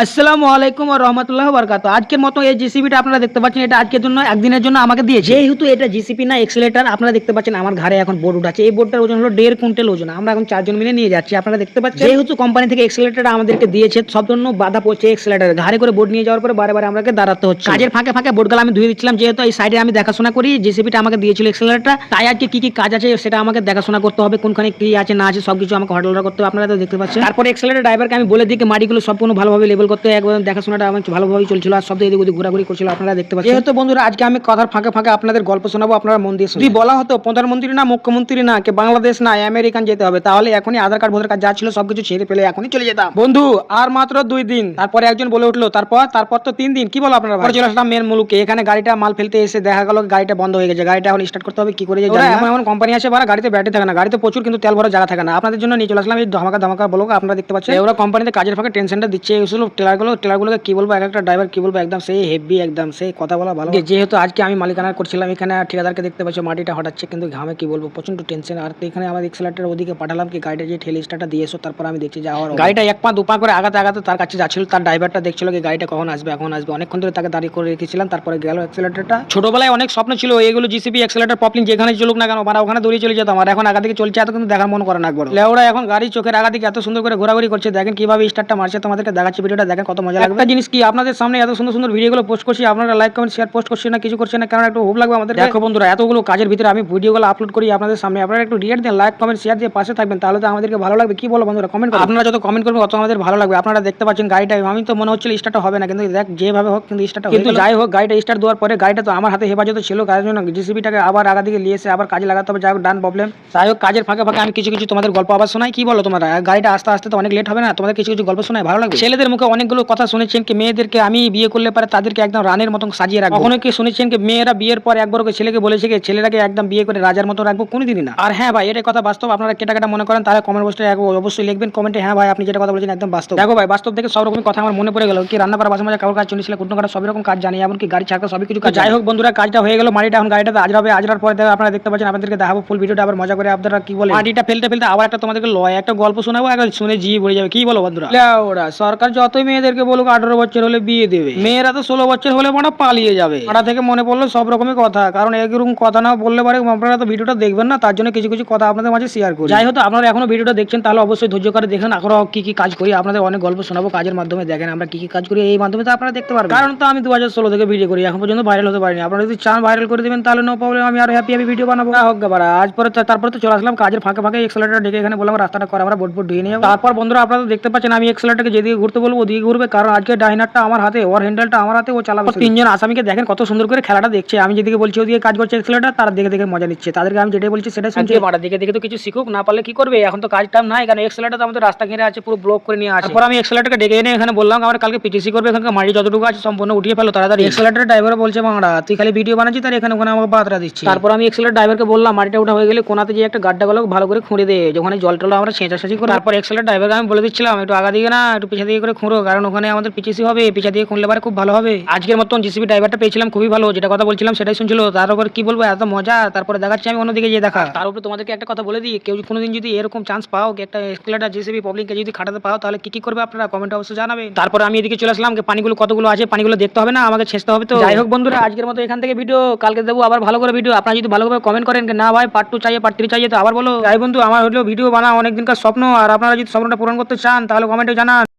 আসসালামু আলাইকুম ওয়া রহমতুল্লাহ বরকাত আজকের মতো এই জিসিবিটা আপনারা দেখতে পাচ্ছেন এটা আজকের জন্য একদিনের জন্য আমাকে দিয়েছে। যেহেতু এটা জিসিপি না এক্সেলেটার আপনারা দেখতে পাচ্ছেন আমার ঘরে এখন বোর্ড উঠাচ্ছে। এই বোর্ডটার ওজন হলো দেড় কুইন্টাল ওজন। আমরা এখন চারজন মিলে নিয়ে যাচ্ছি আপনারা দেখতে পাচ্ছেন? যেহেতু কোম্পানি থেকে এক্সেলেটার আমাদেরকে দিয়েছে সব জন্য বাধা পড়ছে এক্সেলেটার ঘাড়ে করে বোর্ড নিয়ে যাওয়ার পরে বারে বারে আমাকে দাঁড়াতে হচ্ছে। কাজের ফাঁকে ফাঁকে বোর্ডগুলো আমি ধুয়ে দিচ্ছিলাম যেহেতু এই সাইডে আমি দেখাশোনা করি জিসিবিটা আমাকে দিয়েছিল এক্সেলেটারটা তাই আজকে কি কি কাজ আছে সেটা আমাকে দেখাশোনা করতে হবে কোনখানে কি আছে না আছে সবকিছু আমাকে হটলরা করতে হবে আপনারা তো দেখতে পাচ্ছেন। তারপরে এক্সেলেটার ড্রাইভারকে আমি বলে দিই মাটিগুলো সম্পূর্ণ ভালোভাবে লেভেল করতে একবার দেখাশোনাটা আমার ভালোভাবে চলছিল আর সব এদিক ওদিক ঘোরাঘুরি করছিল আপনারা দেখতে পাচ্ছেন। যেহেতু বন্ধুরা আজকে আমি কথার ফাঁকে ফাঁকে আপনাদের গল্প শোনাবো আপনারা মন দিয়ে যদি বলা হতো প্রধানমন্ত্রী না মুখ্যমন্ত্রী না কে বাংলাদেশ না আমেরিকান যেতে হবে তাহলে এখনই আধার কার্ড ভোটার কার্ড যা ছিল সবকিছু ছেড়ে ফেলে এখনই চলে যেতাম। বন্ধু আর মাত্র দুই দিন। তারপরে একজন বলে উঠল তারপর তারপর তো তিন দিন কি বলো আপনারা চলে আসলাম মেন মুলুকে এখানে গাড়িটা মাল ফেলতে এসে দেখা গেল গাড়িটা বন্ধ হয়ে গেছে। গাড়িটা এখন স্টার্ট করতে হবে কি করে এমন এমন কোম্পানি আছে বারা গাড়িতে ব্যাটারি থাকে না গাড়িতে প্রচুর কিন্তু তেল ভরা জায়গা থাকে না। আপনাদের জন্য নিয়ে চলে আসলাম এই ধামাকা ধামাকা বলো আপনারা দেখতে পাচ্ছেন। ওরা কোম্পানিতে কাজের ফাঁকে টেনশনটা দিচ্ছে এগুলো টেলারগুলো টেলারগুলোকে কি বলব এক একটা ড্রাইভার কি বলব একদম সেই হেভি একদম সেই কথা বলা ভালো। যেহেতু আজকে আমি মালিকানা করছিলাম এখানে ঠিকাদারকে দেখতে পাচ্ছি মাটিটা হটাচ্ছে কিন্তু ঘামে কি বলব প্রচণ্ড টেনশন আর এখানে আমার এক্সেলেটার ওদিকে পাঠালাম কি গাড়িটা যে ঠেলে স্টারটা দিয়ে এসো তারপর আমি দেখছি যাওয়ার গাড়িটা এক পা দু পা করে আগাতে আগাতে তার কাছে যাচ্ছিল তার ড্রাইভারটা দেখছিল কি গাড়িটা কখন আসবে এখন আসবে। অনেকক্ষণ ধরে তাকে দাঁড়িয়ে করে রেখেছিলাম তারপরে গেল এক্সেলেটারটা ছোটবেলায় অনেক স্বপ্ন ছিল এগুলো জিসিবি এক্সেলেটার পপলিং যেখানে চলুক না কেন মানে ওখানে দৌড়িয়ে চলে যেতাম আর এখন আগা থেকে চলছে এত কিন্তু দেখার মন করে না একবার লেওড়া এখন গাড়ি চোখের আগা থেকে এত সুন্দর করে ঘোরাঘুরি করছে দেখেন কীভাবে স্টারটা মারছে তোমাদেরকে দেখাচ্ছি ভিডিওটা দেখেন কত মজা লাগবে। জিনিস কি আপনাদের সামনে এত সুন্দর সুন্দর ভিডিওগুলো পোস্ট করছি আপনারা লাইক কমেন্ট শেয়ার পোস্ট করছেন না কিছু করছেন না কারণ একটু হোপ লাগবে আমাদের দেখো বন্ধুরা এতগুলো কাজের ভিতরে আমি ভিডিওগুলো আপলোড করি আপনাদের সামনে। আপনারা একটু রিয়েট দেন লাইক কমেন্ট শেয়ার দিয়ে পাশে থাকবেন তাহলে তো আমাদেরকে ভালো লাগবে। কি বলো বন্ধুরা কমেন্ট আপনারা যত কমেন্ট করবেন তত আমাদের ভালো লাগবে। আপনারা দেখতে পাচ্ছেন গাড়িটা আমি তো মনে হচ্ছিল স্টার্ট হবে না কিন্তু দেখ যেভাবে হোক কিন্তু স্টার্ট কিন্তু যাই হোক গাড়িটা স্টার্ট দেওয়ার পরে গাড়িটা তো আমার হাতে হেফাজত ছিল কাজের জন্য জিসিবিটাকে আবার আগা দিকে নিয়ে এসে আবার কাজে লাগাতে হবে। যাই হোক ডান প্রবলেম যাই হোক কাজের ফাঁকে ফাঁকে আমি কিছু কিছু তোমাদের গল্প আবার শোনাই। কি বলো তোমরা? গাড়িটা আস্তে আস্তে তো অনেক লেট হবে না? তোমাদের কিছু কিছু গল্প শোনাই ভালো লাগবে? ছেলেদের মুখে অনেকগুলো কথা শুনেছেন কি মেয়েদেরকে আমি বিয়ে করলে পারে তাদেরকে একদম রানের মতন সাজিয়ে রাখব। কখনো কি শুনেছেন কি মেয়েরা বিয়ের পর একবার ছেলেকে বলেছে কি ছেলেটাকে একদম বিয়ে করে রাজার মতো রাখব? কোনোদিনই না। আর হ্যাঁ ভাই এটা কথা বাস্তব। আপনারা কেটা কেটা মনে করেন তাহলে কমেন্ট বক্সে অবশ্যই লিখবেন। কমেন্টে হ্যাঁ ভাই আপনি যেটা কথা বলেছেন একদম বাস্তব। দেখো ভাই বাস্তব থেকে সব রকম কথা আমার মনে পড়ে গেল। কি রান্না করা বাসা মাজা কাউর কাজ চলেছিল কুটনো কাটা সব রকম কাজ জানি। এমনকি গাড়ি ছাড়া সবই কিছু কাজ যাই হোক বন্ধুরা কাজটা হয়ে গেল। মাটিটা এখন গাড়িটাতে আজরাবে আজরার পরে আপনারা দেখতে পাচ্ছেন আপনাদেরকে দেখাবো ফুল ভিডিওটা আবার মজা করে আপনারা কি বলে মাটিটা ফেলতে ফেলতে আবার একটা তোমাদেরকে লয় একটা গল্প শোনাবো একবার শুনে জি পড়ে যাবে। কি বলো বন্ধুরা? ওরা সরকার যতই মেয়েদেরকে বলুক আঠারো বছর হলে বিয়ে দেবে। মেয়েরা তো ষোলো বছর হলে মানে পালিয়ে যাবে। ওটা থেকে মনে পড়ল সব রকমের কথা। কারণ এরকম কথা না বললে পারে আপনারা তো ভিডিওটা দেখবেন না, তার জন্য কিছু কিছু কথা আপনাদের মাঝে শেয়ার করি। যাই হোক, আপনারা এখনও ভিডিওটা দেখছেন, তাহলে অবশ্যই ধৈর্য করে দেখেন। আরও কি কি কাজ করি, আপনাদের অনেক গল্প শোনাবো, কাজের মাধ্যমে দেখেন আমরা কি কি কাজ করি, এই মাধ্যমে তো আপনারা দেখতে পারবেন। কারণ তো আমি দু হাজার ষোলো থেকে ভিডিও করি, এখন পর্যন্ত ভাইরাল হতে পারিনি। আপনারা যদি চান ভাইরাল করে দেবেন, তাহলে নো প্রবলেম আমি আরও হ্যাপি হ্যাপি ভিডিও বানাবো। হোক বারা আজ পরে তারপরে তো চলে আসলাম, কাজের ফাঁকে ফাঁকে এক্সেলেটার ডেকে এখানে বললাম, রাস্তাটা করে, আমরা বোট বোট ধুয়ে নিয়ে। তারপর বন্ধুরা, আপনারা দেখতে পাচ্ছেন, আমি এক্সেলেটারকে যেদিকে ঘুরতে বলব ওদিকে ঘুরবে কারণ আজকে ডাইনারটা আমার হাতে ওর হ্যান্ডেলটা আমার হাতে ও চালাবে তিনজন আসামিকে দেখেন কত সুন্দর করে খেলাটা দেখছে। আমি যেদিকে বলছি ওদিকে কাজ করছে এক্সেলেটার তারা দেখে দেখে মজা নিচ্ছে। তাদেরকে আমি যেটাই বলছি সেটাই শুনছে। মারা দেখে দেখে তো কিছু শিখুক না পারলে কি করবে? এখন তো কাজ টাইম নাই কারণ এক্সেলেটার তো আমাদের রাস্তা ঘিরে আছে পুরো ব্লক করে নিয়ে আসে। তারপর আমি এক্সেলেটারকে ডেকে এনে এখানে বললাম আমার কালকে পিটিসি করবে এখানকার মাটি যতটুকু আছে সম্পূর্ণ উঠিয়ে ফেলো তাড়াতাড়ি। এক্সেলেটার ড্রাইভার বলছে বাংলা তুই খালি ভিডিও বানাচ্ছি তার এখানে ওখানে আমাকে বাতরা দিচ্ছি তারপর আমি এক্সেলেটার ড্রাইভারকে বললাম মাটিটা উঠা হয়ে গেলে কোনাতে যে একটা গাড্ডা গুলো ভালো করে খুঁড়ে দে যখন জল টল আমরা ছেঁচাছি করে তারপর এক্সেলেটার ড্রাইভারকে আমি বলে দিচ্ছিলাম একটু আগা দিকে না একটু পিছা দিকে করে খুঁড়ো। কারণ ওখানে আমাদের পিছিসি হবে পিছা দিয়ে খুঁড়লে পারে খুব ভালো হবে। আজকের মতন জিসিবি ড্রাইভারটা পেয়েছিলাম খুবই ভালো যেটা কথা বলছিলাম সেটাই শুনছিল। তার উপর কি বলব এত মজা তারপরে দেখাচ্ছি আমি অন্যদিকে যে দেখা। তার উপরে তোমাদেরকে একটা কথা বলে দিই কেউ কোনোদিন যদি এরকম চান্স পাও একটা এক্সেলেটার জিসিবি পাবলিককে যদি খাটাতে পাও তাহলে কি কি করবে আপনারা? কমেন্ট অবশ্যই জানাবেন তারপর আমি এদিকে চলে আসলাম যে পানিগুলো কতগুলো আছে পানিগুলো দেখতে হবে না আমাকে ছেঁচতে হবে তো। যাই হোক বন্ধুরা আজকের মতো এখান থেকে ভিডিও কালকে দেবো আবার ভালো করে ভিডিও আপনারা যদি ভালোভাবে কমেন্ট করেন না ভাই পার্ট টু চাইয়ে পার্ট থ্রি চাইয়ে তো আবার বলো। যাই বন্ধু আমার হলো ভিডিও বানা অনেক দিনকার স্বপ্ন আর আপনারা যদি স্বপ্নটা পূরণ করতে চান তাহলে কমেন্টে জানান।